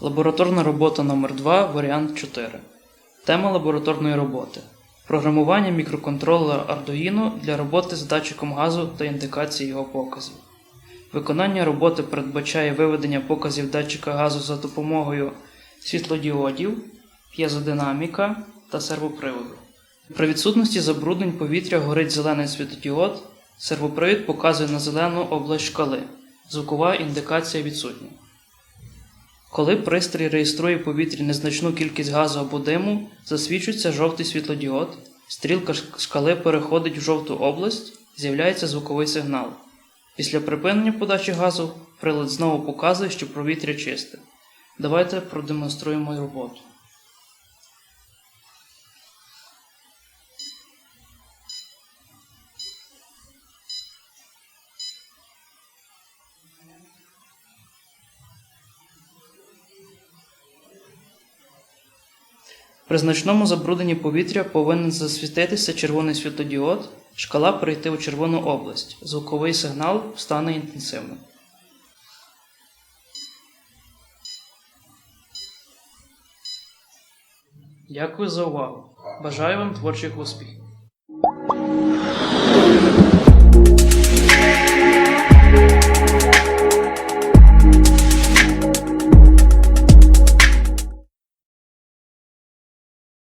Лабораторна робота номер 2 варіант 4. Тема лабораторної роботи. Програмування мікроконтролера Arduino для роботи з датчиком газу та індикації його показів. Виконання роботи передбачає виведення показів датчика газу за допомогою світлодіодів, п'єзодинаміка та сервоприводу. При відсутності забруднень повітря горить зелений світлодіод, сервопривід показує на зелену область шкали. Звукова індикація відсутня. Коли пристрій реєструє в повітрі незначну кількість газу або диму, засвічується жовтий світлодіод, стрілка шкали переходить в жовту область, з'являється звуковий сигнал. Після припинення подачі газу прилад знову показує, що повітря чисте. Давайте продемонструємо роботу. При значному забрудненні повітря повинен засвітитися червоний світодіод, шкала перейти у червону область, звуковий сигнал стане інтенсивним. Дякую за увагу. Бажаю вам творчих успіхів.